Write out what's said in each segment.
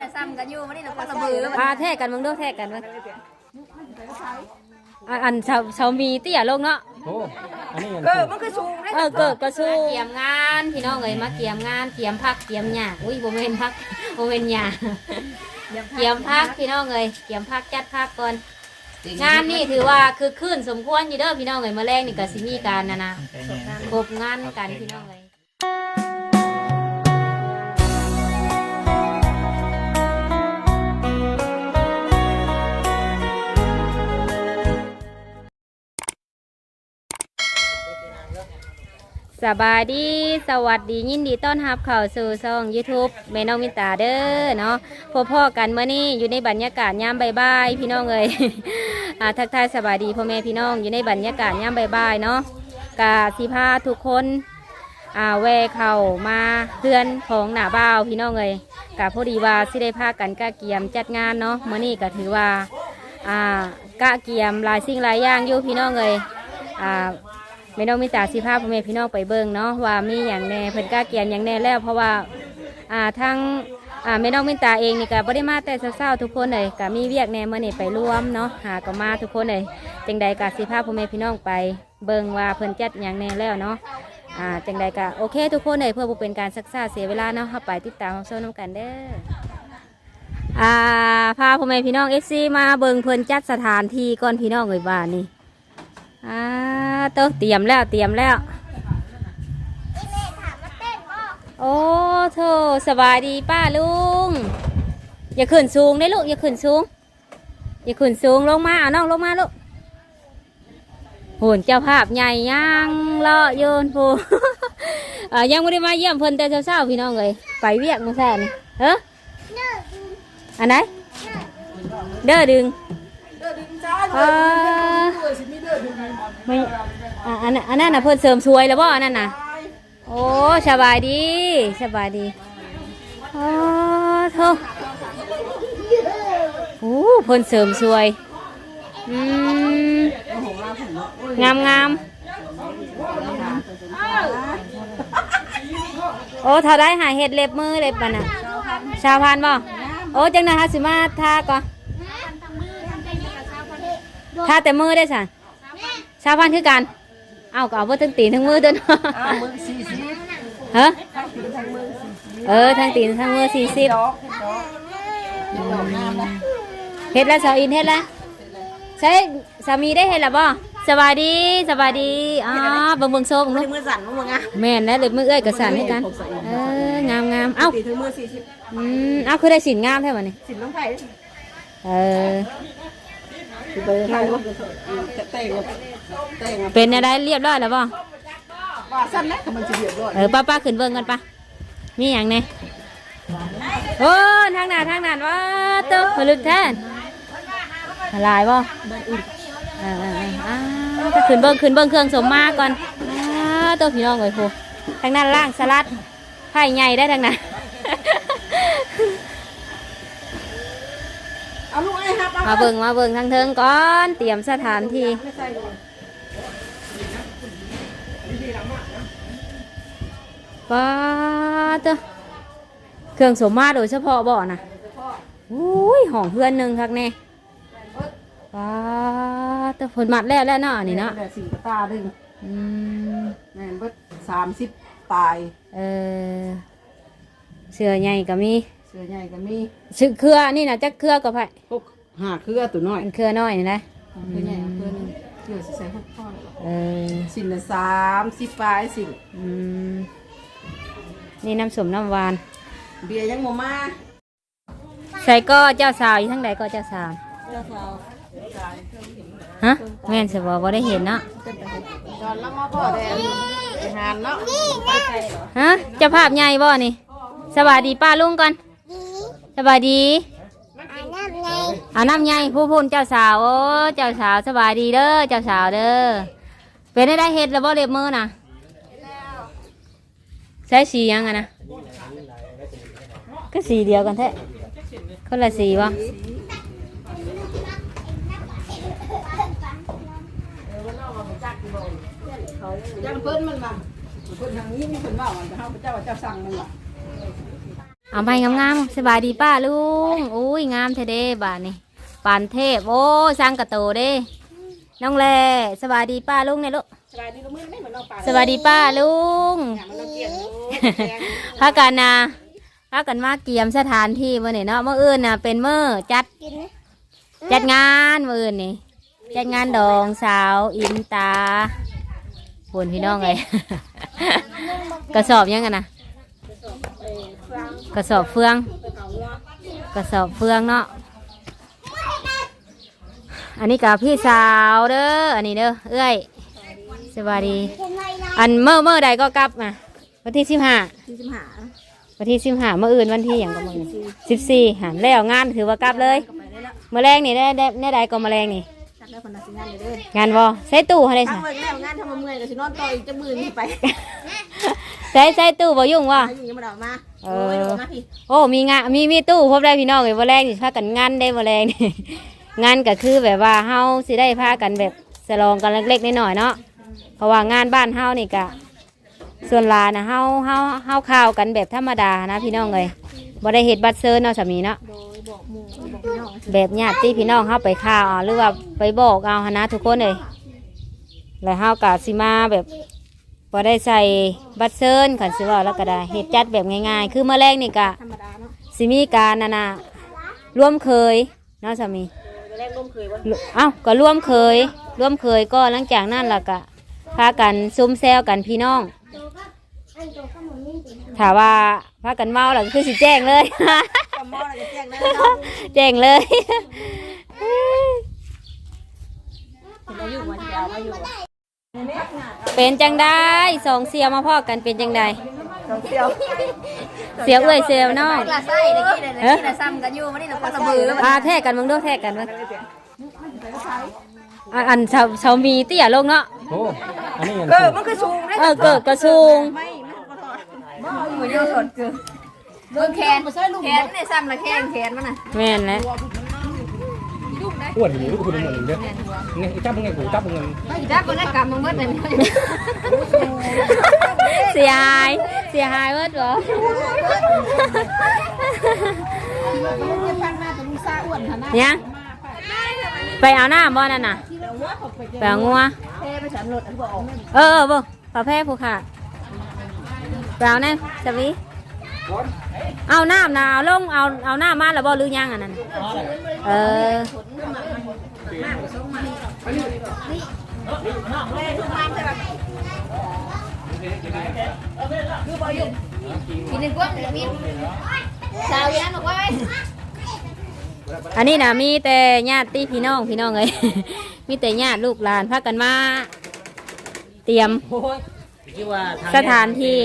แต่ซ้ำกันอยู่วันนี้เราคนละมือพาแท้กันมึงดูแท้กันเว้ยอะอันชาวชาวมีเตี้ยลงเนาะโอ้อันนี้เออมันคือสูงเลยเออเกิดกระสู้เกี่ยมงานพี่น้องเอ้ยมาเกี่ยมงานเกี่ยมพักเกี่ยมหญ้าอุ้ยโมเมนพักโมเมนหญ้าเกี่ยมพักพี่น้องเอ้ยเกี่ยมพักจัดพักก่อนงานนี่ถือว่าคือขึ้นสมควรอยู่เด้อพี่น้องเอ้ยมาแรงนี่ก็สิมีการนะนะครบงานกันพี่น้องเอ้ย สบายดี สวัสดี ยินดีต้อนรับเข้าสู่ช่อง YouTube แม่น้องมินตาเด้อเนาะพบพ่อกันเมื่อนี้อยู่ในบรรยากาศยามบ่ายๆพี่น้องเอ้ย อ่าทักทายสบายดีพ่อแม่พี่น้องอยู่ในบรรยากาศยามบ่ายๆเนาะกาสิพาทุกคนอ่าแวะเข้ามาเพื่อนของหน้าบ่าวพี่น้องเอ้ยกาพอดีว่าสิได้พากันกะเกียมจัดงานเนาะเมื่อนี้ก็ถือว่าอ่ากะเกียมหลายสิ่งหลายอย่างอยู่พี่น้องเอ้ยอ่า แม่น้องมิตาสิภาพพ่อแม่พี่น้องไปเบิ่งเนาะว่ามีอย่างแน่เพิ่นกล้าเกียนอย่างแน่แล้ว เพราะว่าอ่าทั้งอ่าแม่น้องมิตาเองนี่ก็บ่ได้มาแต่เช้าๆทุกคนเลยก็มีเวียกแน่เมื้อนี้ไปร่วมเนาะหาก็มาทุกคนเลยจังใดก็สิภาพพ่อแม่พี่น้องไป เบิ่งว่าเพิ่นจัดอย่างแน่แล้วเนาะอ่าจังใดก็โอเค ทุกคนเลยเพื่อบ่เป็นการซักซ่าเสียเวลาเนาะเฮาไปติดตามรับชมนํกันเด้ออ่าพาพ่อแม่พี่น้อง FC มาเบิ่งเพิ่นจัดสถานที่ก่อนพี่น้องเอ้ยบ้านนี่ อ่าโต๊ะเตรียมแล้วเตรียมแล้ว โอ้โธ่สบายดีป้าลุง อย่าขึ้นสูงได้ลูกอย่าขึ้นสูง อย่าขึ้นสูงลงมาเอาน้องลงมาลูกโหนเจ้าภาพใหญ่ยังเลาะโยนพูยังไม่ได้มาเยี่ยมเพิ่นแต่เช้าๆพี่น้องเลยไปเวียกมาแซนเฮ้ออันไหนเด้อดึงเออ ไม่อะอันนั้นอันนั้นน่ะเพิ่นเสริมสวยแล้วบ่อันนั้นน่ะ โอ้สบายดีสบายดีโอ้โธ่โอ้เพิ่นเสริมสวยอืมงามงามโอ้เท่าได้หาเห็ดเล็บมือเล็บมันน่ะชาวพันบ่โอ้จังนะฮะสิมาทาก่อนถ้าแต่มือได้สัน ชาวพันธุ์คือกัน เอาก็เอาว่าทั้งตีนทั้งมือตัวเนาะอ้าวมือสี่สิบฮะทั้งตีนทั้งมือสี่สิบเออทั้งตีนทั้งมือสี่สิบดอกดอกดอกน้ำนะเฮ็ดแล้วสาวอินเฮ็ดแล้วใช่สามีได้เฮ็ดแล้วบ่สบายดีสบายดีอ๋อเบิ่งเบิ่งโซ่เบิ่งมืลูอกมือสั่นมั้งมึงอะแม่นแล้วเลยมือเอ้ยกับสันให้กันเอองามงามเอ้าตีนทั้งมือสี่สิบอืมเอ้าคือได้สินงามแท้บ่นี่สินน้องไผ่เออไปทางนู้นจะเตะกับ เตะกับเป็นอะไรเรียบร้อยแล้วบ่ว่าสั้นนะมันจะเบียดด้วยเออป้าป้าขึ้นเบิ่งกันปะมีอย่างไงโอ้ทางหน้าทางนั้นว่าเตัวผลึกแท้นหลายบ่เออเออเอออ้าวก็ขึ้นเบิ่งขึ้นเบิ่งเครื่องสมมาก่อนอ้าวเตัวพี่น้องเลยครูทางนั้นล่างสลัดไผ่ใหญ่ได้ทางนั้นเอาลูกไอ้ครับเอามาเบิ่งมาเบิ่งทางเทิงก่อน เตรียมสถานที่ ป้าเตัวเครื่องสมมาโดยเฉพาะบ่นะอุ้ยห้องเพื่อนหนึ่งคักแน่ป้าเตัวผลมัดแล้วแล้วเนาะอันนี่เนาะแต่สิงตาดึงอืมแม่นเบิดสามสิบตายเออเสือใหญ่ก็มีเสือใหญ่ก็มีชื่อเครือนี่นะจักเครือกับไผพวกหาเครือตัวน้อยมันเครือน้อยนี่นะเครือใหญ่เครือหนึงเครือสิใส่หกข้อนเออ สินละสามสิบปลายสินอืม นี่น้ำสมน้ำหวาน เบียร์ยังโมมาใส่ก็เจ้าสาวอยู่ทั้งใดก็เจ้าสาวเจ้าสาวฮะแม่นสบอบ่ได้เห็นเนาะตอนแล้วมาพ่อแดงไปหานเนาะฮะเจ้าภาพใหญ่บ่นี่สวัสดีป้าลุงก่อนสวัสดีอาน้ำใหญ่ผู้พูนเจ้าสาวโอ้เจ้าสาวสบายดีเด้อเจ้าสาวเด้อเป็นได้ได้เห็ดแล้วบ่เล็บมือน่ะ ใช้สียังอะนะก็สีเดียวกันแท้คนละสีวะยังเพิ่นมันมาเพิ่นทางนี้มีเพิ่นว่ามันจะเฮาพระเจ้าว่าเจ้าสั่งมันว่าเอาไปงามๆสบายดีป้าลุงอุ้ยงามเทเด้บานนี่ปานเทพโอ้สร้างกระโตเด้น้องแลสบายดีป้าลุงเนี่ยลูก สบายดีลูกมือไม่เหมือนน้องปลาสบายดีป้าลุงมันต้องเกี่ยงลูกพากันนะพากันมาเกียมสถานที่มื่อนี่เนาะเมื่ออื่นน่ะเป็นเมื่อจัดจัดงานมื่ออื่นนี่จัดงานดองสาวอินตาบุญพี่น้องเลย กระสอบยังกันนะกระสอบเฟืองกระสอบเฟืองเนาะ อันนี้กับพี่สาวเด้อ อันนี้เด้อ เอ้ย สวัสดี อันเมื่อเมื่อใดก็กลับมาวันที่สิบห้าที่สิบหาวันที่สิบห้าเมื่ออื่นวันที่อย่างก็มื่อสิบสี่หันแล้วงานถือว่ากลับเลยไปได้แล้วเมื่อแรงนี่ได้ได้ได้ใดก็แมาแรงนี่ จัดแล้วคนน่ะสิงานเลยเด้องานวอใส่ตู้ให้ได้ทั้สิงวันแล้วงานทำมาเมื่อยก็สินอนต่ออีกจะมือนี่ไปใส่ใส่ตู้บ่ยุ่งวะ อายุยังมาดอกมาเอโอ้อยดอกมาพี่โอ้มีงานมีมีตู้พบได้พี่น้องเลยวันแรกสิพากันงานได้วันแรงนี่ งานก็คือแบบว่าเฮาสิได้พากันแบบสลองกันเล็กๆน้อยๆเนาะ เพราะว่างานบ้านเฮานี่ก็ส่วนหลายนะเฮาเฮาเฮาข่าวกันแบบธรรมดานะพี่น้องเลยบ่ได้เฮ็ดบัตรเซิร์นเนาะสามีเนาะโดยบอกหมู่บอกพี่น้องแบบญาติพี่น้องเฮาไปข่าวเอาหรือว่าไปบอกเอาหนนะทุกคนเลยแล้วเฮากะสิมาแบบพอได้ใส่บัตรเซิร์นขันสิว่าแล้วก็ได้เฮ็ดจัดแบบง่ายๆ คือเมื่อแรกนี่กะธรรมดาเนาะสิมีการนานาร่วมเคยเนาะสามีเออแรกร่มเคยว่าเอ้าก็ร่วมเคยร่วมเคยก็หลังจากนั้นล่ะกะ พากันซุ่มแซวกันพี่น้อง ถามว่าพากันเมาหลังคือสิแจ้งเลยกับหม้ออะไรจะแจ้งได้เนาะแจ้งเลยเห็นอายุมาที่เอามาอยู่เป็นจังได้สองเสียมาพ่อกันเป็นจังได้สองเดียวเสียเอ้ยเสียน้องกระไส้ตะกี้เลยตะกี้น่ะซ้ำกันอยู่มานี่เราคนละมือแล้วอาแท้กันมึงดูแท้กันมึงอะอันชาวชาวมีเตี้ยลงเนาะ โอ้อันนี้ยังเออมันคือสูงเลยเออเกิดกระสูงไม่มันก็ถอดบ่มือเดียวถอดเกลือเบิ่งแขนแขนเนี่ยซ้ำละแขนแขนมันน่ะแม่นแล้วอ้วนอยู่ลูกคุณเหมือนเด้อไงจับมึงไงกูจับมึงเงินอีดับมันได้กำมันเบิดเลยเสียหายเสียหายเบิดเหรอพันมาแต่มึงซ่าอ้วนขนาดเนี่ย ไปเอาหน้าบ่นั่นน่ะไปเอางัวเทไปสำรวจอันบ่ออกเออเออบ่ปลาแพร่ผู้ขาดไปเอาแน่สวีเอาน้ำนะเอาลงเอาเอาหน้ามาแล้วบ่หรือยังอันนั้นเออกินหนึ่งก้นมีสาวยันบอกว่า อันนี้นะมีแต่ญาติพี่น้องพี่น้องเลย มีแต่ญาติลูกหลานพากันมาเตรียมโอ้ยคิดว่าสถานที่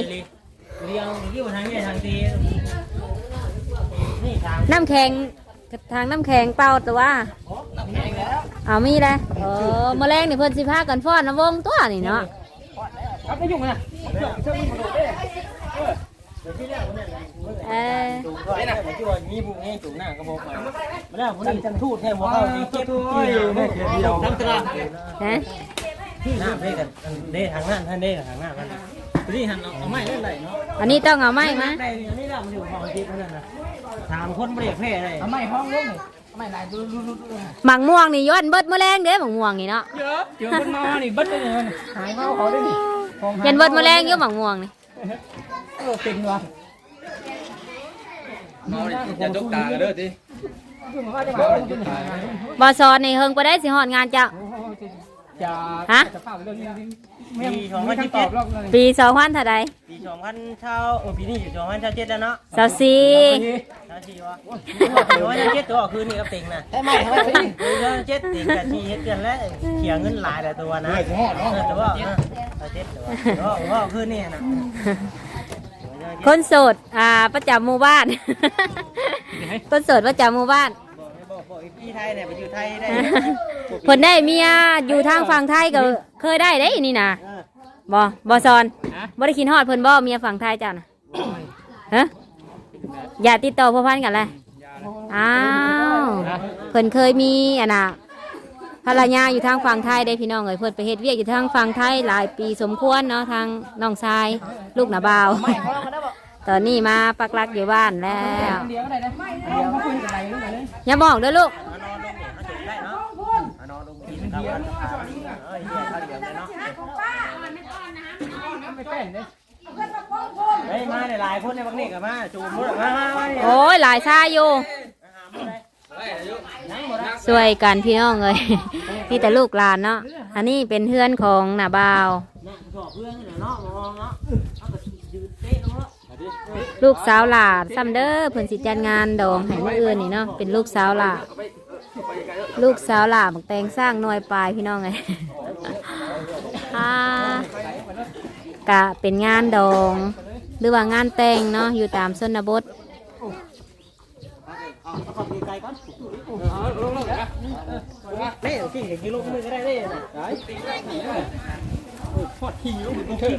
เรียงคิดว่าทางนี้ทางทีนี่ทางน้ำแข็งทางน้ำแข็งเปล่าแต่ว่าเอามีเลยเออแมลงนี่เพิ่นสิพากันฟ้อนน้ำวงตัวนี่เนาะครับไม่ยุ่งนะ เออนี่นะคิดว่ามีบุญนี่จุ่หน้ากระบอกมาไม่ได้ผมนี่จันทูดแท้หัวเข้าเก็บที่เดียวทั้งตลาดฮะหน้าเด้กันเด้ทางหน้าท่านเด้ทางหน้ามันนี่หันเอาไม้เล่นไหลเนาะอันนี้ต้องเอาไม้มาได้อันนี้เราอยู่ห้องทิพย์นั่นนะถามคนเบรกแพ้ได้เอาไม้ห้องลงหมักม่วงนี่ย้อนเบิดแมลงเด้หมักม่วงนี่เนาะเยอะเจอคนมานี่เบัดเลยหายเขาเขาได้ดิยันเบิดแมลงเยอะหมักม่วงนี่เออเป็นวะ อย่าจกตากันเด้อติบอสอนนี่เฮิงไปได้สิฮอดงานเจ้า จะฮะ จะเปล่าเรื่องนี้ปีสองพันสิบเจ็ดปีสองพันเท่าใดปีสองพันเช่าเออปีนี้อยู่สองพันเช่าเจ็ดแล้วเนาะสาวสี่เช่าสี่วะสองพันเช่าเจ็ดตัวคืนนี้กับติงนะใช่ไหมใช่ไหมเช่าเจ็ดติงกับชีเฮ็ดกันแล้วเขียเงินหลายแต่ตัวนะเออตัวเออเช่าเจ็ดตัวก็คืนนี้นะ คนโสดอ่าประจำหมู่บ้าน คนโสดประจำหมู่บ้านบอกบอกพี่ไทยเนี่ยไปอยู่ไทยได้เพิ่นได้เมียอยู่ทางฝั่งไทยก็เคยได้ได้นี่นะบ่บ่ซอนบ่ได้คิดฮอดเพิ่นบ่เมียฝั่งไทยเจ้าน่ะฮะอย่าติดต่อพ่อพันกันเลยอ้าวเพิ่นเคยมีอะน่ะ ภรรยาอยู่ทางฝั่งไทยได้พี่น้องเอ้ยเพิ่นไปเฮ็ดเวียกอยู่ทางฝั่งไทยหลายปีสมควรเนาะทางน้องชายลูกหน้าบ่าว ตอนนี้มาปักหลักอยู่บ้านแล้วเดียวก็ได้นะเดียวก็คุยกันไปกันเลยอย่าบอกเด้อลูกมานอนลงเนี่ยเขาจุดได้เนาะมานอนลงกินข้าวกันเอ้ยเฮียข้าวเดียวเลยเนาะเฮ้ยมาหลายๆคนในบางนี่กับมาจูบมือมามามาโอ้ยหลายชาอยู่ ช่วยกันพี่น้องเลยมีแต่ลูกหลานเนาะ อันนี้เป็นเพื่อนของนาบาวนั่งชอบเพื่อนเนาะมองเนาะเอาก็ยืนเตะเนาะลูกสาวหลานซัมเดอร์เพิ่นสิจัดงานดองให้มื้ออื่นนี่เนาะ เป็นลูกสาวหลานลูกสาวหลานบักแตงสร้างหน่วยปลายพี่น้องไงอ่ากะเป็นงานดอง หรือว่างานแต่งเนาะ อยู่ตามชนบท เอาขอบดีใจก่อนเล่สิ่งอย่างนี้ลงมือก็ได้เล่นะพอดทีลงมือเถอะ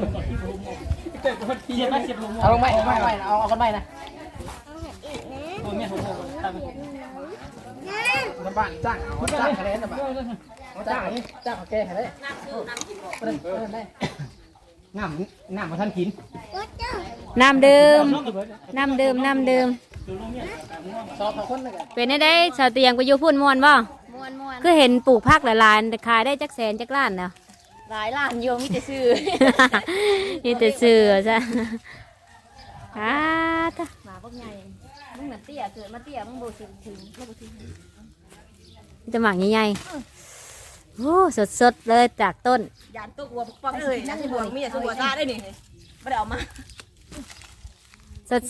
พอดทีเอาลงไปเอาไปเอาเอากันไปนะตัวเมียผมตั้งบ้านจ้างจ้างอะไรนนะบ้านจ้างจ้างแกอะไรได้ น้ำน้ำมาท่านกินน้ำดื่มน้ำดื่มน้ำดื่มสอบคนเลยกันเป็นได้ได้ชาวเตียงไปอยู่พุ่นมวนบ่ม่วนม่วนคือเห็นปลูกผักหลายๆแต่ขายได้จักแสนจักล้านเนาะหลายล้านโยมมีแต่ซื้อนี่แต่เสือจ้ะอ้าตะหมาพวกใหญ่มึงน่ะเตี้ยเกิดมาเตี้ยมึงบ่ถึงถึงบ่บ่ถึงนี่จะหมากใหญ่ๆ โอ้สดๆเลยจากต้น ยานตุกวัวปักเอ้ยน่าสิบ่มีแต่สุบัวซาได้นี่บ่ได้เอามา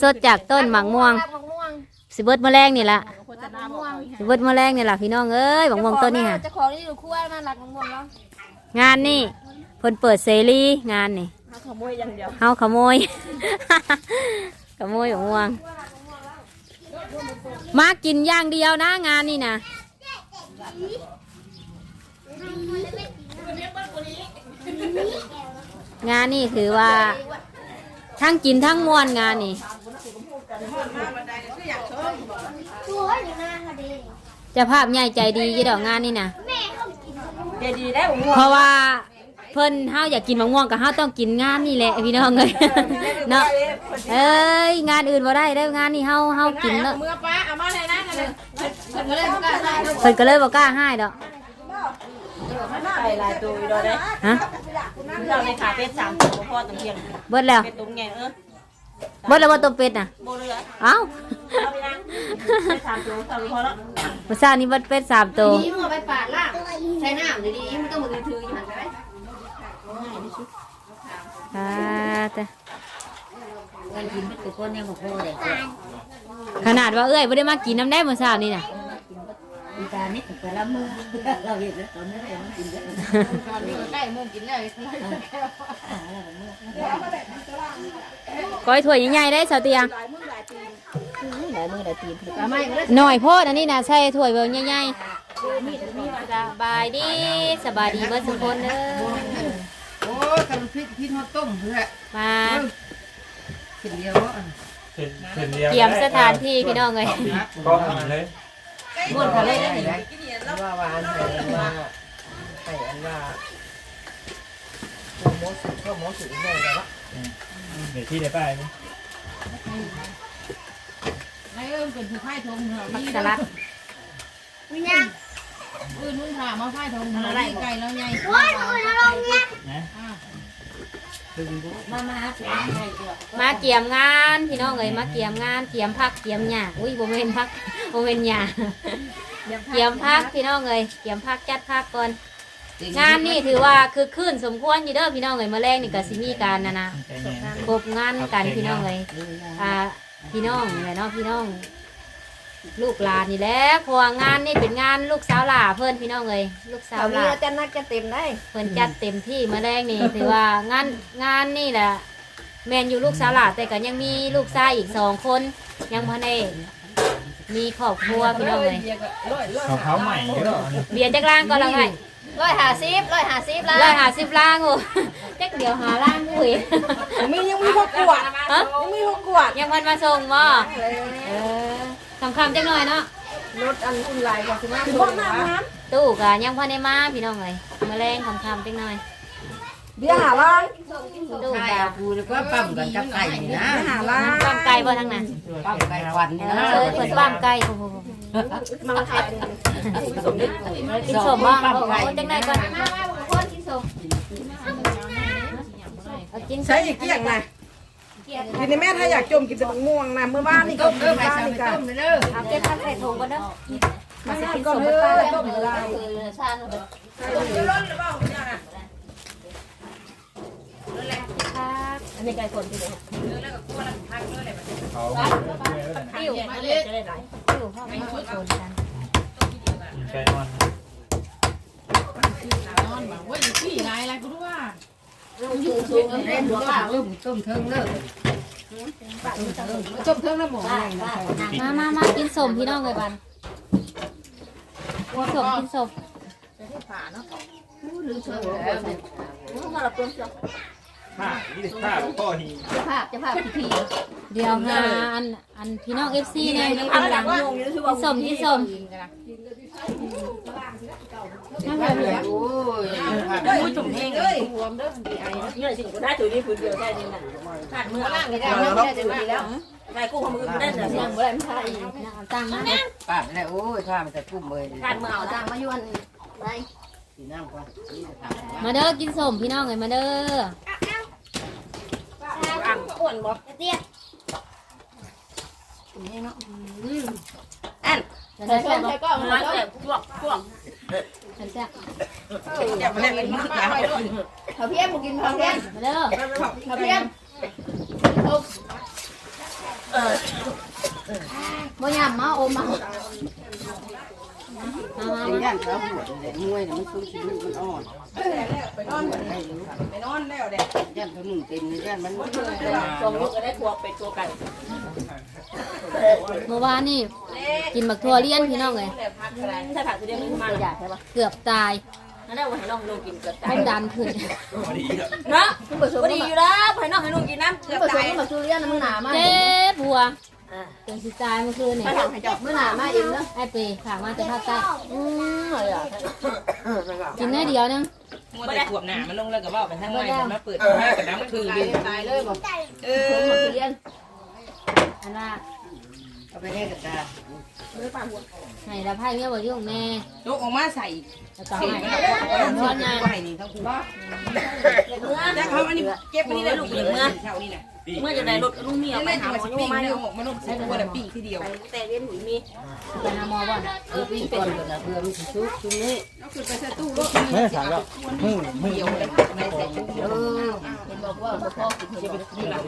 สดๆจากต้นหมากม่วงมะม่วงสิเบิดมะแรงนี่ล่ะโฆษณาบอกเอาอีกสิเบิดมะแรงนี่ล่ะพี่น้องเอ้ยหมากม่วงต้นนี่ค่ะเจ้าของนี่อยู่คั่วน่ารักมะม่วงแล้วงานนี่เพิ่นเปิดเสรีงานนี่หาขโมยอย่างเดียวเฮาขโมย ขโมยหมากม่วง มากินอย่างเดียวนะงานนี่นะ งานนี่ถือว่า ทั้งกินทั้งมวนงานนี่เจะภาพใหญ่ใจดียี่ดอกงานนี่นะใจดีได้มะม่วงเพราะว่าเพิ่นเฮาอยากกินมะม่วงกับเฮาต้องกินงานนี่แหละพี่น้องเลยเนาะเอ้ยงานอื่นบ่ได้เด้องานนี่เฮาเฮากินเนาะเมื่อป้าเอามาเลยนะนั่นเพิ่นก็เลยบ่กล้าใส่เพิ่นก็เลยบ่กล้าให้ดอก ใส่ลายตัวอยู่ดอกเด้ฮะเราในขาเป็ด3ตัวพอตรงเที่ยงเบิดแล้วเป็ดตุ้งใหญ่เออเบิดแล้วว่าต้มเป็ดน่ะบ่เหลือเอ้าเอาไปนะเป็ด3ตัว3พอแล้วมื้อเช้านี้เบิดเป็ดสามตัวนี่มึงเอาไปปาดล่างใช้น้ำดีๆมึงต้องมาถืออยู่หันไปไหมอ่าแต่ขนาดว่าเอ้ยบ่ได้มากินน้ำได้มื้อเช้านี่น่ะ ใกล้โมงกินเลยก้อยถ้วยใหญ่ๆได้สาวเตียงหลายมือหลายตีนหลายมือหลายตีนทำไมก็ได้หน่อยโพดอันนี้น่ะใส่ถ้วยเบิ่งใหญ่ๆสบายดีสบายดีเบิดทุกคนเด้อโอ้ทำพริกพริกมาต้มเพื่อมากินเดียวอะเตรียมสถานที่พี่น้องเลยก็ทำเลย ม้วนทะเลได้ไหมว่าว่าอันไหนว่าไอ้อันว่าโมสุก็โมสุได้แล้วละเดี๋ยวที่ได้ป้ายมั้ยไอ้เอิ้มเป็นผู้พ่ายทงเหรอผักนี่สลัดอื่นมึงถามมาพ่ายทงเหรอนี่ไก่แล้วไงนะมาเกี่ยมงานพี่น้องเลยมาเกี่ยมงานเกี่ยมพักเกี่ยมหญ้าอุ้ยโมเมนพัก โมเมนหญ้าเกี่ยมพักพี่น้องเลยเกี่ยมพักจัดพักก่อนงานนี่ถือว่าคือขึ้นสมควรอยู่เด้อพี่น้องเลยมาแรงนี่ก็สิมีการนะนะครบงานกันพี่น้องเลยอ่าพี่น้องนี่แหละเนาะพี่น้อง ลูกหลานนี่แหละเพราะว่างานนี่เป็นงานลูกสาวหล่าเพื่อนพี่น้องเลยลูกสาวเอาหมีล่าจะนักจะเต็มได้เพิ่นจัดเต็มที่มาแรกนี่ถือว่างานงานนี่แหละแมนอยู่ลูกสาวหลานแต่ก็ยังมีลูกชายอีกสองคนยังพอได้ มีครอบครัวพี่น้องเลยเขาเขาใหม่เยอะเบียร์จักรล่างก็ละไงร้อยห้าสิบร้อยห้าสิบล้านร้อยหาสิบล่างโอ้จักเดี๋ยวหาล่างอุ้ยมียังมีหกขวดฮะยังมีหกขวดยังเพันมาส่งบ่เออคำคำๆจักหน่อยเนาะรถอันอุ่นลายกว่าสิมาคือพวกน้ำน้ตู้กะยังพอได้มาพี่น้องเลยมาแรงคำคำๆจักหน่อย เบี้ยหาล้างดูใช่ดาวกูนี่ก็ปั๊มกันกับไก่นี่นะหาล้างปั้มไก่บ่ทั้งนั้นปั๊มไก่ควันนี่เอนะอเพิ่นปั้มไก่โอ้โหกินสมบ่โอ้โหจังได๋ก่อนเอากินใช้อีกเกี่ยงนะกินในแม่ถ้าอยากจมกินแต่มะม่วงนะเมื่อวานนี่ก็ต้มเมื่เด้ออไปวานใส่นี่ก็ต้มเด้อเอาเก็บผักใส่ถุงก่อนเด้อมาสิกินสมเลยต้มเลย อันนี้ไก่คนที่ไหนเขาติ้วมาเลยจะได้หลายติ้วพ่อไม่ชุดโดนกันไก่อ่อนนอนบอกว่าอยู่ที่ไหนอะไรกูรู้ว่าเล่นหัวป่าต้มต้มเทิงเด้อต้มเทิงแล้วหมูอะไรนะมามามากินสมพี่น้องเลยบันกินสมกินสมมาละเพิ่มเจ้า ผ้านี่ดิผ้าพ่อนี่ภาพจะภาพพิธีเดี๋ยวหานอันพี่น้องเอฟซีเนี่ยยังเป็นหลังกินสมกินสมน่ารักเลยโอ้ยจุ่มเองเลยรวมเด้อดีไอ้เนี่ยสิกูได้ถือนี่พื้นเดียวได้นี่นะขาดมือล่างก็ได้ไม่ได้จะดีแล้วไก่กู้งของมือได้แต่เสียงบ่ได้ไม่ใช่ตังค์มาป้าไปแล้โอ้ยข้ามันจะกุ้มเลยขาดมือเอาจ้างมาอยู่อันไรสีน้มาเด้อกินสมพี่น้องเลยมาเด้อ อ้วนบ่เตี้ยอันจะใส่ได้แซ่แซ่บบก็มาแซ่บพวกพวกแซ่บอย่ามาเล่นเป็นมืดนะเขาเพี้ยนกินเขาเพี้ยนมาเด้อเขาเพี้ยนบ่ยำมาอมมามามา เป็นมาย่านเขาหัวเลยมวยเนี่ยมันซุ้มชีวิตมันอ่อนไปนอนไปนอนแล้วเด็กย่านเขาหนึ่งเต็มเลยย่านมันสองลูกก็ได้ตัวเป็ดตัวไก่เมื่อวานนี่กินบักทั่วเลี้ยนพี่น้องเลยถ้าผักจะเรียกมันมาอยากใช่ปะเกือบตายนั่นแหละว่าให้น้องลูกกินเกือบคตายวามดันขึ้นพอดีอะเนาะพอดีอยู่แล้วให้น้องให้ลูกกินน้ำเกือบตายมาชูเรียนมึงหนามากเจ็บหัว จนสิตายเมื่อคืนนี่ไปทำให้จับมึงหนามากเองเนาะไอ้เปย์ฝากมาแต่ภาคใต้อืมอะไรอะกินได้เดียวนึงมัวแต่ขวบหนามันลงแล้วก็ว่าไปทางไม้มาเปิดมากับน้ำคือบินตายเลยบอกเอเอออเรียนอันว่าเอาไปให้กับตาให้ละไพ่เมียบอกยุ่งแม่ลูกออกมาใส่แล้วก็เข่งให้มันเอาไว้ไว้นี่ทั้งคู่เด็กเมื่อแต่เขาอันนี้เก็บอันนี้ได้ลูกเมื่อเท่านี้นะ เมื่อจะได้รถลูกเมียยังไปได้หาจังหหมวะอสโยปริงมาอยู่เนี่ยออกมาลงใส่ตัวละปีทีเดียวแต่เรียนหุยมีไปหาหมอบ่อนเออปีก่อนเลยนะเพื่อนชุกชุดนี้เอาขึ้นไปใส่ตู้ลูกไม่สั่งแล้วมึงมึงเดียวเลยไม่ใส่ตู้เออเห็นบอกว่าพ่อกินจะไปกินหลัง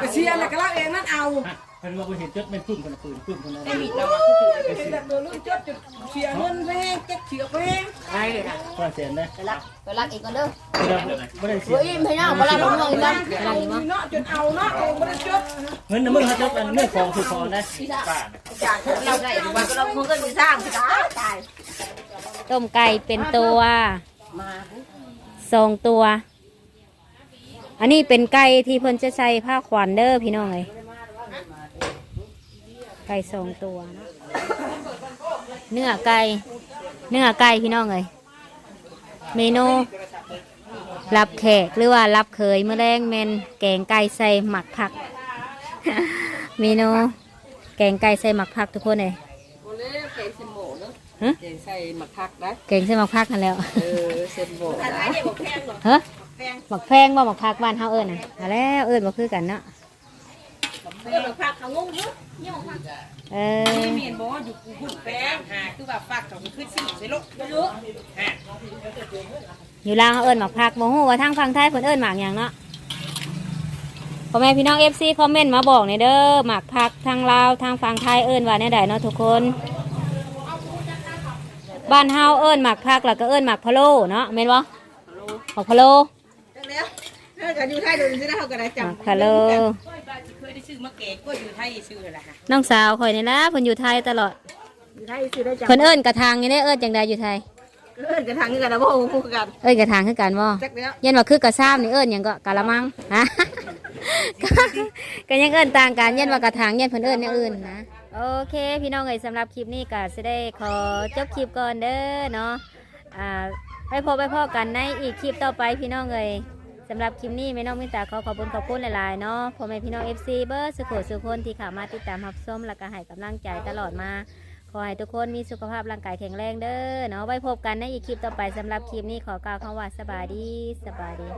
กระเชียร์แล้วก็เล่าเองนั่นเอาเพิ่นว่าเพิ่นเห็นจุดเป็นปึ้งคนละปืนปึ้งคนละไอ้บิดเราเป็นแบบตัวลูกจดจุดเชียร์เงินแพงเจ็ดเชียร์แพงใช่เลยนะฝรั่งเศสนะไปรักไปรักอีกก่อนเด้อไม่ได้เสีเฮ้ยยไม่น่าเวลาลงเงินกันเอาเนาะจนเอาเนาะเองไม่ได้จดเงินน้ำมึงเขาจุดอันเมื่อของคือของนะป้าจากเราได้ดูว่าเราเงินไปสร้างสิตายตายต้มไก่เป็นตัวสองตัว อันนี้เป็นไก่ที่เพิ่นจะใส่ผ้าขวัญเด้อพี่น้องเลย ไก่สองตัวเนาะเนื้อไก่เนื้อไก่พี่น้องเลยเมนูรับแขกหรือว่ารับเคยเมื่อแรงเมนแกงไก่ใส่หมักผัก เมนูแกงไก่ใส่หมักผักทุกคนเลยเจนใส่หมักคักได้แกงใส่หมักผักกันแล้วเออเส้นโบกอะไรเนี่ยบอกแพงหรอเฮ้หมักแพงบ่หมักผักบ้านเฮาเอิ้นน่ะเอาแล้วเอิ้นบ่คือกันเนาะ เพื่อนพักเขางงอยู่เออนี่เมียนบอกว่าอยู่กูหุ่นแป้งหาคือแบบฝากเขาคือสี่ใช่ลูกไม่รู้อยู่ลาวเฮาเอิ้นหมักผักบ่ฮู้ว่าทางฝั่งไทยเพิ่นเอิ้นหมากหยังเนาะพ่อแม่พี่น้อง FC คอมเมนต์มาบอกหน่อยเด้อหมักผักทางลาวทางฝั่งไทยเอิ้นว่าแนวใดเนาะทุกคน บ้านเฮาเอิ้นหมักผักแล้วก็เอิ้นหมักพะโล้เนาะแม่นบ่หมักพะโล้ จังแล้วถ้าเกิดอยู่ไทยโดนซื้อได้เขาก็ได้หมักจำพะโล้ เคยได้ซื้อมะเก๋ก็อยู่ไทยซื้อเลยล่ะค่ะน้องสาวข่อยนี่ล่ะเพิ่นอยู่ไทยตลอดอยู่ไทยซื้อได้จังเพิ่นเอิ้นกระทางนี่ได้เอิ้นจังใดอยู่ไทย เอิ้นกระถางกันนะพ่อคู่กันเอิ้นกระทางคือกันบ่จักแล้วยันว่าคือกระซ้ำนี่เอิ้นหยังก็กะละมังฮะก็ยังเอิ้นต่างกันยันว่ากระถางยันเพิ่นเอิ้นอย่างอื่นนะโอเค พี่น้องเอ้ยสำหรับคลิปนี้ก็สิได้ขอจบคลิปก่อนเด้อเนาะอ่าไปพบไปพอกันในอีกคลิปต่อไปพี่น้องเอ้ย สำหรับคลิปนี้แม่น้องมิตาขอขอบคุณขอบคุณหลายๆเนาะพ่อแม่พี่น้องเอฟซีเบอร์สุขสุคนที่ข่าวมาติดตามรับชมและก็ให้กำลังใจตลอดมา ขอให้ทุกคนมีสุขภาพร่างกายแข็งแรงเด้อเนาะไว้พบกันในอีกคลิปต่อไปสำหรับคลิปนี้ขอกล่าวคำว่าสบายดีสบายดี